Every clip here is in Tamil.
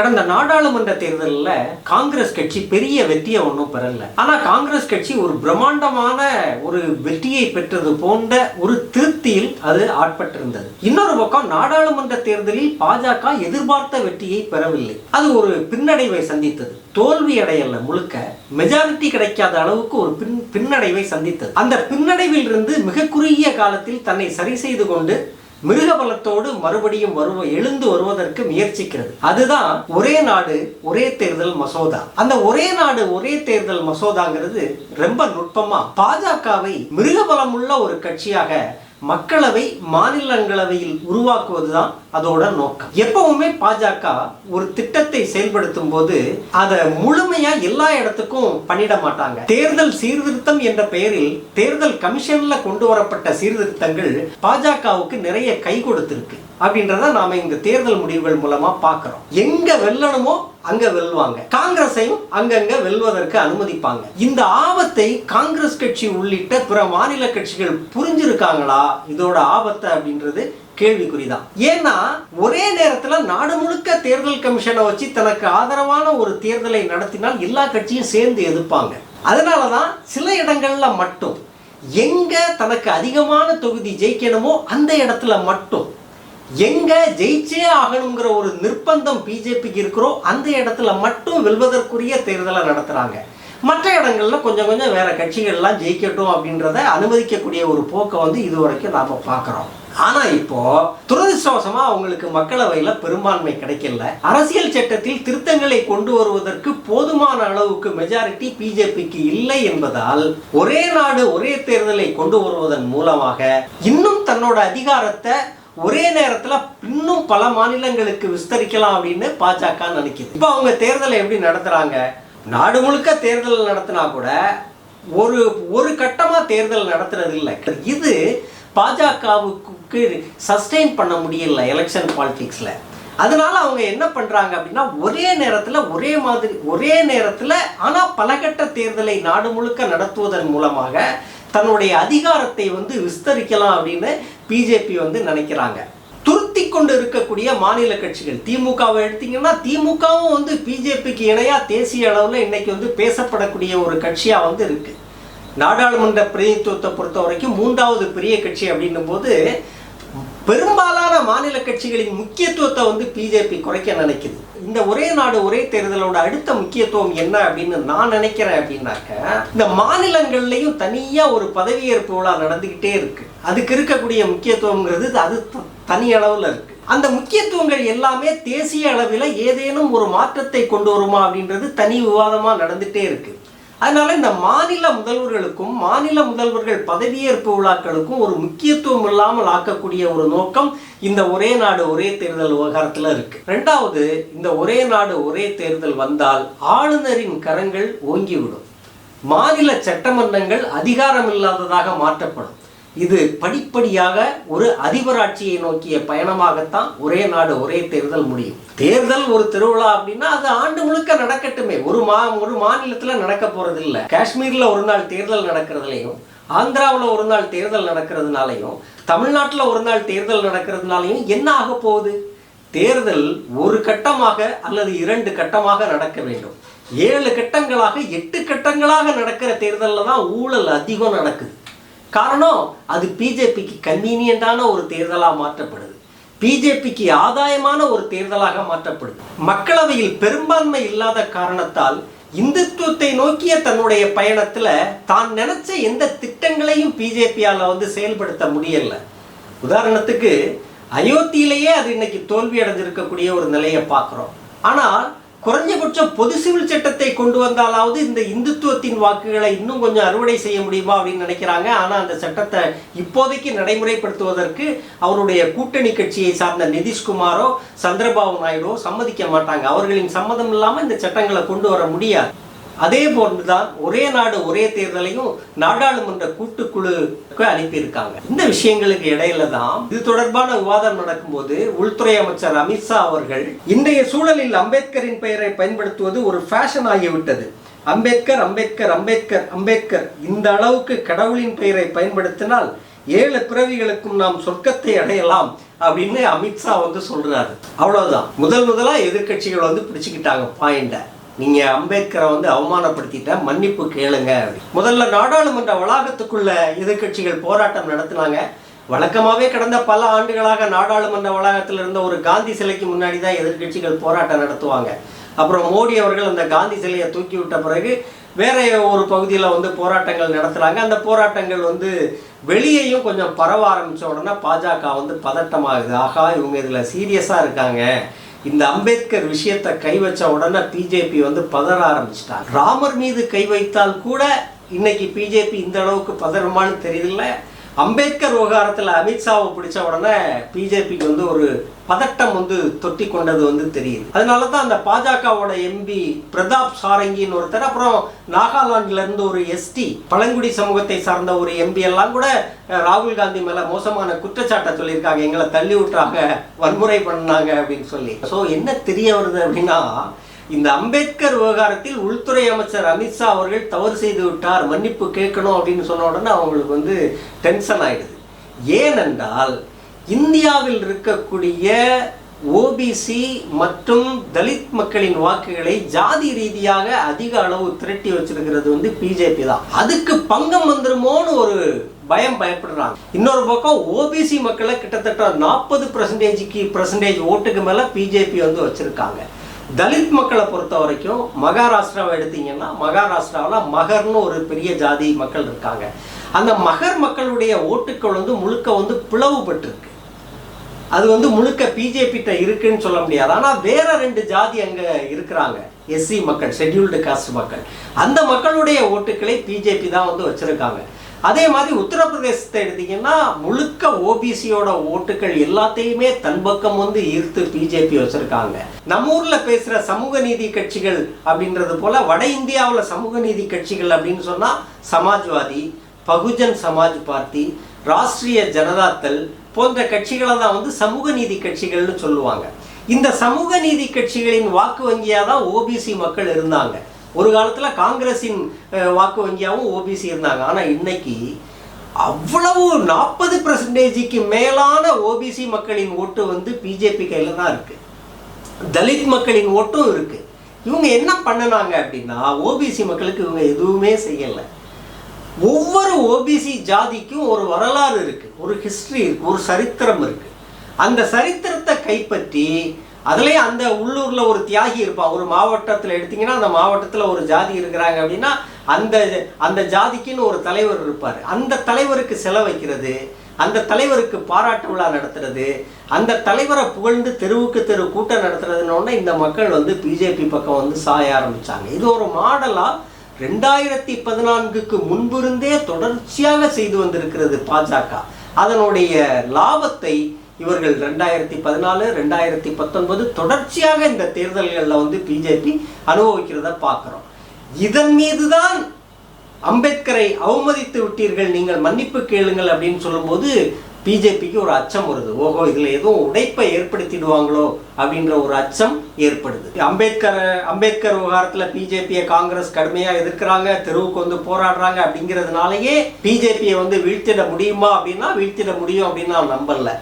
கடந்த நாடாளுமன்ற தேர்தலில் காங்கிரஸ் கட்சி பெரிய வெற்றியை ஒன்றும் பெறல. ஆனால் காங்கிரஸ் கட்சி ஒரு பிரம்மாண்டமான ஒரு வெற்றியை பெற்றது போன்ற ஒரு திருப்தியில் அது ஆட்பட்டிருந்தது. இன்னொரு பக்கம் நாடாளுமன்ற தேர்தலில் பாஜக எதிர்பார்த்த வெற்றியை பெறவில்லை. அது ஒரு பின்னடைவை சந்தித்தது. தோல்வி அடையல முழுக்க மெஜாரிட்டி கிடைக்காத அளவுக்கு ஒரு பின் பின்னடைவை சந்தித்தது. அந்த பின்னடைவில் இருந்து மிக குறுகிய காலத்தில் தன்னை சரி செய்து கொண்டு மிருகபலத்தோடு மறுபடியும் வருவ எழுந்து வருவதற்கு முயற்சிக்கிறது. அதுதான் ஒரே நாடு ஒரே தேர்தல் மசோதா. அந்த ஒரே நாடு ஒரே தேர்தல் மசோதாங்கிறது ரொம்ப நுட்பமா பாஜகவை மிருகபலம் உள்ள ஒரு கட்சியாக மக்களவை மாநிலங்களவையில் உருவாக்குவதுதான் அதோட நோக்கம். எப்பவுமே பாஜக ஒரு திட்டத்தை செயல்படுத்தும் போது அதை முழுமையா எல்லா இடத்துக்கும் பண்ணிட மாட்டாங்க. தேர்தல் சீர்திருத்தம் என்ற பெயரில் தேர்தல் கமிஷன்ல கொண்டு வரப்பட்ட சீர்திருத்தங்கள் பாஜகவுக்கு நிறைய கை கொடுத்திருக்கு. அப்படின்றத நாம இந்த தேர்தல் முடிவுகள் மூலமா பாக்குறோம். எங்க வெல்லணுமோ அங்க வெல்வாங்க. காங்கிரஸையும் அங்கங்க வெல்வதற்கு அனுமதிப்பாங்க. இந்த ஆபத்தை காங்கிரஸ் கட்சி உள்ளிட்ட பிற மாநில கட்சிகள் புரிஞ்சிருக்காங்களா? இதோட ஆபத்தை அப்படின்றது கேள்விக்குறிதான். ஏன்னா ஒரே நேரத்துல நாடு முழுக்க தேர்தல் கமிஷனை வச்சு தனக்கு ஆதரவான ஒரு தேர்தலை நடத்தினால் எல்லா கட்சியும் சேர்ந்து எதிர்ப்பாங்க. அதனாலதான் சில இடங்கள்ல மட்டும் எங்க தனக்கு அதிகமான தொகுதி ஜெயிக்கணுமோ அந்த இடத்துல மட்டும் எங்க ஜெயிச்சே ஆகணுங்கிற ஒரு நிர்பந்தம் பிஜேபிக்கு இருக்கிறோ அந்த இடத்துல மட்டும் வெல்வதற்குரிய தேர்தலை நடத்துறாங்க. மற்ற இடங்கள்ல கொஞ்சம் கொஞ்சம் வேற கட்சிகள்லாம் ஜெயிக்கட்டும் அப்படின்றத அனுமதிக்கக்கூடிய ஒரு போக்கை வந்து இது வரைக்கும் நாம பார்க்குறோம். ஆனா இப்போ துரதிருஷ்டவசமா அவங்களுக்கு மக்களவையில பெரும்பான்மை கிடைக்கல. அரசியல் சட்டத்தில் திருத்தங்களை கொண்டு வருவதற்கு போதுமான அளவுக்கு மெஜாரிட்டி பிஜேபிக்கு இல்லை என்பதால் ஒரே நாடு ஒரே தேர்தலை கொண்டு வருவதன் மூலமாக இன்னும் தன்னோட அதிகாரத்தை ஒரே நேரத்துல இன்னும் பல மாநிலங்களுக்கு விஸ்தரிக்கலாம் அப்படின்னு பாஜக நினைக்குது. இப்போ அவங்க தேர்தலை எப்படி நடத்துறாங்க? நாடு முழுக்க தேர்தல் நடத்தினா கூட ஒரு ஒரு கட்டமா தேர்தல் நடத்துறது இல்லை. இது பாஜகவுக்கு சஸ்டெயின் பண்ண முடியல எலெக்ஷன் பாலிட்டிக்ஸில் அதனால அவங்க என்ன பண்ணுறாங்க அப்படின்னா ஒரே நேரத்தில் ஒரே மாதிரி ஒரே நேரத்தில் ஆனால் பலகட்ட தேர்தலை நாடு முழுக்க நடத்துவதன் மூலமாக தன்னுடைய அதிகாரத்தை வந்து விஸ்தரிக்கலாம் அப்படின்னு பிஜேபி வந்து நினைக்கிறாங்க. துருத்தி கொண்டு இருக்கக்கூடிய மாநில கட்சிகள் திமுகவை எடுத்தீங்கன்னா திமுகவும் வந்து பிஜேபிக்கு இணையாக தேசிய அளவில் இன்னைக்கு வந்து பேசப்படக்கூடிய ஒரு கட்சியாக வந்து இருக்குது நாடாளுமன்ற பிரதிநிதித்துவத்தை பொறுத்த வரைக்கும் மூன்றாவது பெரிய கட்சி அப்படின்னும் போது பெரும்பாலான மாநில கட்சிகளின் முக்கியத்துவத்தை வந்து பிஜேபி குறைக்க நினைக்குது. இந்த ஒரே நாடு ஒரே தேர்தலோட அடுத்த முக்கியத்துவம் என்ன அப்படின்னு நான் நினைக்கிறேன் அப்படின்னாக்க இந்த மாநிலங்கள்லையும் தனியா ஒரு பதவியேற்பு விழா நடந்துகிட்டே இருக்கு. அதுக்கு இருக்கக்கூடிய முக்கியத்துவம்ங்கிறது அது த- தனி அளவில் இருக்கு. அந்த முக்கியத்துவங்கள் எல்லாமே தேசிய அளவில் ஏதேனும் ஒரு மாற்றத்தை கொண்டு வருமா அப்படின்றது தனி விவாதமாக நடந்துகிட்டே இருக்கு. அதனால இந்த மாநில முதல்வர்களுக்கும் மாநில முதல்வர்கள் பதவியேற்பு விழாக்களுக்கும் ஒரு முக்கியத்துவம் இல்லாமல் ஆக்கக்கூடிய ஒரு நோக்கம் இந்த ஒரே நாடு ஒரே தேர்தல் விவகாரத்தில் இருக்கு. ரெண்டாவது இந்த ஒரே நாடு ஒரே தேர்தல் வந்தால் ஆளுநரின் கரங்கள் ஓங்கிவிடும். மாநில சட்டமன்றங்கள் அதிகாரம் இல்லாததாக மாற்றப்படும். இது படிப்படியாக ஒரு அதிபராட்சியை நோக்கிய பயணமாகத்தான் ஒரே நாடு ஒரே தேர்தல் முடியும். தேர்தல் ஒரு திருவிழா அப்படின்னா அது ஆண்டு முழுக்க நடக்கட்டுமே. ஒரு மா ஒரு மாநிலத்தில் நடக்க போகிறது இல்லை காஷ்மீர்ல ஒரு நாள் தேர்தல் நடக்கிறதுலையும் ஆந்திராவில் ஒரு நாள் தேர்தல் நடக்கிறதுனாலையும் தமிழ்நாட்டில் ஒரு நாள் தேர்தல் நடக்கிறதுனாலையும் என்ன ஆக போகுது? தேர்தல் ஒரு கட்டமாக அல்லது இரண்டு கட்டமாக நடக்க வேண்டும். ஏழு கட்டங்களாக எட்டு கட்டங்களாக நடக்கிற தேர்தலில் தான் ஊழல் அதிகம் நடக்குது. காரணம் அது பிஜேபிக்கு கன்வீனியண்டான ஒரு தேர்தலாக மாற்றப்படுது. பிஜேபிக்கு ஆதாயமான ஒரு தேர்தலாக மாற்றப்படுது. மக்களவையில் பெரும்பான்மை இல்லாத காரணத்தால் இந்துத்துவத்தை நோக்கிய தன்னுடைய பயணத்துல தான் நினைச்ச எந்த திட்டங்களையும் பிஜேபியால வந்து செயல்படுத்த முடியல. உதாரணத்துக்கு அயோத்தியிலேயே அது இன்னைக்கு தோல்வி அடைஞ்சிருக்கக்கூடிய ஒரு நிலையை பார்க்குறோம். ஆனால் குறைஞ்சபட்சம் பொது சிவில் சட்டத்தை கொண்டு வந்தாலாவது இந்த இந்துத்துவத்தின் வாக்குகளை இன்னும் கொஞ்சம் அறுவடை செய்ய முடியுமா அப்படின்னு நினைக்கிறாங்க. ஆனால் அந்த சட்டத்தை இப்போதைக்கு நடைமுறைப்படுத்துவதற்கு அவருடைய கூட்டணி கட்சியை சார்ந்த நிதிஷ்குமாரோ சந்திரபாபு நாயுடோ சம்மதிக்க மாட்டாங்க. அவர்களின் சம்மதம் இல்லாமல் இந்த சட்டங்களை கொண்டு வர முடியாது. அதே போன்றுதான் ஒரே நாடு ஒரே தேர்தலையும் நாடாளுமன்ற கூட்டுக்குழுக்கு அனுப்பியிருக்காங்க. இந்த விஷயங்களுக்கு இடையில தான் இது தொடர்பான விவாதம் நடக்கும்போது உள்துறை அமைச்சர் அமித்ஷா அவர்கள் இன்றைய சூழலில் அம்பேத்கரின் பெயரை பயன்படுத்துவது ஒரு ஃபேஷன் ஆகிவிட்டது. அம்பேத்கர் அம்பேத்கர் அம்பேத்கர் அம்பேத்கர் இந்த அளவுக்கு கடவுளின் பெயரை பயன்படுத்தினால் ஏழு பிறவிகளுக்கும் நாம் சொர்க்கத்தை அடையலாம் அப்படின்னு அமித்ஷா வந்து சொல்றாரு. அவ்வளவுதான். முதல் முதலா எதிர்க்கட்சிகள் வந்து பிடிச்சுக்கிட்டாங்க பாயிண்ட. நீங்கள் அம்பேத்கரை வந்து அவமானப்படுத்திட்ட மன்னிப்பு கேளுங்க. முதல்ல நாடாளுமன்ற வளாகத்துக்குள்ள எதிர்க்கட்சிகள் போராட்டம் நடத்தினாங்க. வழக்கமாகவே கடந்த பல ஆண்டுகளாக நாடாளுமன்ற வளாகத்தில் இருந்த ஒரு காந்தி சிலைக்கு முன்னாடி தான் எதிர்க்கட்சிகள் போராட்டம் நடத்துவாங்க. அப்புறம் மோடி அவர்கள் அந்த காந்தி சிலையை தூக்கி விட்ட பிறகு வேற ஒரு பகுதியில் வந்து போராட்டங்கள் நடத்துகிறாங்க அந்த போராட்டங்கள் வந்து வெளியேயும் கொஞ்சம் பரவ ஆரம்பிச்ச உடனே பாஜக வந்து பதட்டமாகுது. ஆகா இவங்க இதில் சீரியஸாக இருக்காங்க. இந்த அம்பேத்கர் விஷயத்தை கை வச்ச உடனே பிஜேபி வந்து பதற ஆரம்பிச்சிட்டாங்க. ராமர் மீது கை வைத்தால் கூட இன்னைக்கு பிஜேபி இந்த அளவுக்கு பதறுமான்னு தெரியல. அம்பேத்கர் விவகாரத்தில் அமித்ஷாவை பிடிச்ச உடனே பிஜேபிக்கு வந்து ஒரு பதட்டம் வந்து தொட்டி கொண்டது வந்து தெரியுது. அதனால தான் அந்த பாஜகவோட எம்பி பிரதாப் சாரங்கின்னு ஒருத்தர் அப்புறம் நாகாலாந்துல இருந்து ஒரு எஸ்டி பழங்குடி சமூகத்தை சார்ந்த ஒரு எம்பி எல்லாம் கூட ராகுல் காந்தி மேல மோசமான குற்றச்சாட்டை சொல்லியிருக்காங்க. எங்களை தள்ளி விட்டுறாங்க வன்முறை பண்ணாங்க அப்படின்னு சொல்லி. ஸோ என்ன தெரிய வருது அப்படின்னா இந்த அம்பேத்கர் விவகாரத்தில் உள்துறை அமைச்சர் அமித்ஷா அவர்கள் தவறு செய்து விட்டார் மன்னிப்பு கேட்கணும் அப்படின்னு சொன்ன உடனே அவங்களுக்கு வந்து டென்ஷன் ஆயிடுது. ஏனென்றால் இந்தியாவில் இருக்கக்கூடிய ஓபிசி மற்றும் தலித் மக்களின் வாக்குகளை ஜாதி ரீதியாக அதிக அளவு திரட்டி வச்சிருக்கிறது வந்து பிஜேபி தான். அதுக்கு பங்கம் வந்துருமோன்னு ஒரு பயம் பயப்படுறாங்க. இன்னொரு பக்கம் ஓபிசி மக்களை கிட்டத்தட்ட நாற்பது பர்சன்டேஜுக்கு பர்சன்டேஜ் ஓட்டுக்கு மேலே பிஜேபி வந்து வச்சிருக்காங்க. தலித் மக்களை பொறுத்த வரைக்கும் மகாராஷ்டிராவை எடுத்தீங்கன்னா மகாராஷ்டிராவில் மகர்னு ஒரு பெரிய ஜாதி மக்கள் இருக்காங்க. அந்த மகர் மக்களுடைய ஓட்டுக்கள் வந்து முழுக்க வந்து பிளவுபட்டிருக்கு. அது வந்து முழுக்க பிஜேபிட்ட இருக்குன்னு சொல்ல முடியாது. ஆனால் வேற ரெண்டு ஜாதி அங்கே இருக்கிறாங்க. எஸ்சி மக்கள் ஷெட்யூல்டு காஸ்ட் மக்கள். அந்த மக்களுடைய ஓட்டுக்களை பிஜேபி தான் வந்து வச்சுருக்காங்க. அதே மாதிரி உத்தரப்பிரதேசத்தை எடுத்தீங்கன்னா முழுக்க ஓபிசியோட ஓட்டுகள் எல்லாத்தையுமே தன் பக்கம் வந்து ஈர்த்து பிஜேபி வச்சிருக்காங்க. நம்ம ஊர்ல பேசுற சமூக நீதி கட்சிகள் அப்படின்றது போல வட இந்தியாவில் சமூக நீதி கட்சிகள் அப்படின்னு சொன்னா சமாஜ்வாதி பகுஜன் சமாஜ் பார்ட்டி ராஷ்டிரிய ஜனதாதள் போன்ற கட்சிகளை தான் வந்து சமூக நீதி கட்சிகள்னு சொல்லுவாங்க. இந்த சமூக நீதி கட்சிகளின் வாக்கு வங்கியாக தான் ஓபிசி மக்கள் இருந்தாங்க. ஒரு காலத்தில் காங்கிரஸின் வாக்கு வங்கியாகவும் ஓபிசி இருந்தாங்க. ஆனால் இன்னைக்கு அவ்வளவு நாற்பது பர்சன்டேஜுக்கு மேலான ஓபிசி மக்களின் ஓட்டு வந்து பிஜேபி கையில் தான் இருக்குது தலித் மக்களின் ஓட்டும் இருக்குது இவங்க என்ன பண்ணுனாங்க அப்படின்னா ஓபிசி மக்களுக்கு இவங்க எதுவுமே செய்யலை. ஒவ்வொரு ஓபிசி ஜாதிக்கும் ஒரு வரலாறு இருக்குது ஒரு ஹிஸ்ட்ரி இருக்கு. ஒரு சரித்திரம் இருக்குது அந்த சரித்திரத்தை கைப்பற்றி அதுலேயே அந்த உள்ளூரில் ஒரு தியாகி இருப்பான் ஒரு மாவட்டத்தில் எடுத்திங்கன்னா அந்த மாவட்டத்தில் ஒரு ஜாதி இருக்கிறாங்க அப்படின்னா அந்த அந்த ஜாதிக்குன்னு ஒரு தலைவர் இருப்பார். அந்த தலைவருக்கு செலவைக்கிறது அந்த தலைவருக்கு பாராட்டு விழா நடத்துறது அந்த தலைவரை புகழ்ந்து தெருவுக்கு தெரு கூட்டம் நடத்துறதுன்னு இந்த மக்கள் வந்து பிஜேபி பக்கம் வந்து சாய ஆரம்பித்தாங்க இது ஒரு மாடலாக ரெண்டாயிரத்தி பதினான்குக்கு முன்பிருந்தே தொடர்ச்சியாக செய்து வந்திருக்கிறது பாஜக. அதனுடைய லாபத்தை இவர்கள் ரெண்டாயிரத்தி பதினாலு ரெண்டாயிரத்தி பத்தொன்பது தொடர்ச்சியாக இந்த தேர்தல்களில் வந்து பிஜேபி அனுபவிக்கிறத பார்க்குறோம். இதன் மீது தான் அம்பேத்கரை அவமதித்து விட்டீர்கள் நீங்கள் மன்னிப்பு கேளுங்கள் அப்படின்னு சொல்லும்போது பிஜேபிக்கு ஒரு அச்சம் வருது. ஓஹோ இதில் எதுவும் உடைப்பை ஏற்படுத்திடுவாங்களோ அப்படின்ற ஒரு அச்சம் ஏற்படுது. அம்பேத்கர் அம்பேத்கர் விவகாரத்தில் பிஜேபியை காங்கிரஸ் கடுமையாக எதிர்க்கிறாங்க தெருவுக்கு வந்து போராடுறாங்க அப்படிங்கிறதுனாலயே பிஜேபியை வந்து வீழ்த்திட முடியுமா அப்படின்னா வீழ்த்திட முடியும் அப்படின்னு நான் நம்பல.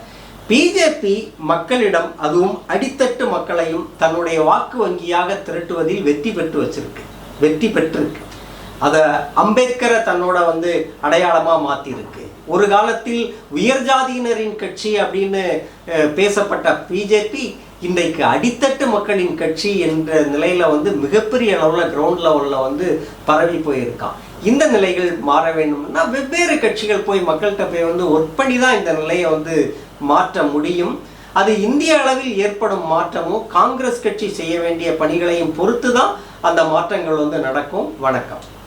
பிஜேபி மக்களிடம் அதுவும் அடித்தட்டு மக்களையும் தன்னுடைய வாக்கு வங்கியாக திரட்டுவதில் வெற்றி பெற்று வச்சிருக்கு. வெற்றி பெற்றிருக்கு. அதை அம்பேத்கரை தன்னோட வந்து அடையாளமாக மாற்றிருக்கு ஒரு காலத்தில் உயர் ஜாதியினரின் கட்சி அப்படின்னு பேசப்பட்ட பிஜேபி இன்றைக்கு அடித்தட்டு மக்களின் கட்சி என்ற நிலையில் வந்து மிகப்பெரிய அளவில் கிரவுண்ட் லெவலில் வந்து பரவி போயிருக்கான். இந்த நிலைகள் மாற வேண்டும்னா வெவ்வேறு கட்சிகள் போய் மக்கள்கிட்ட போய் வந்து ஒர்க் பண்ணி தான் இந்த நிலையை வந்து மாற்ற முடியும். அது இந்திய அளவில் ஏற்படும் மாற்றமும் காங்கிரஸ் கட்சி செய்ய வேண்டிய பணிகளையும் பொறுத்து தான் அந்த மாற்றங்கள் வந்து நடக்கும். வணக்கம்.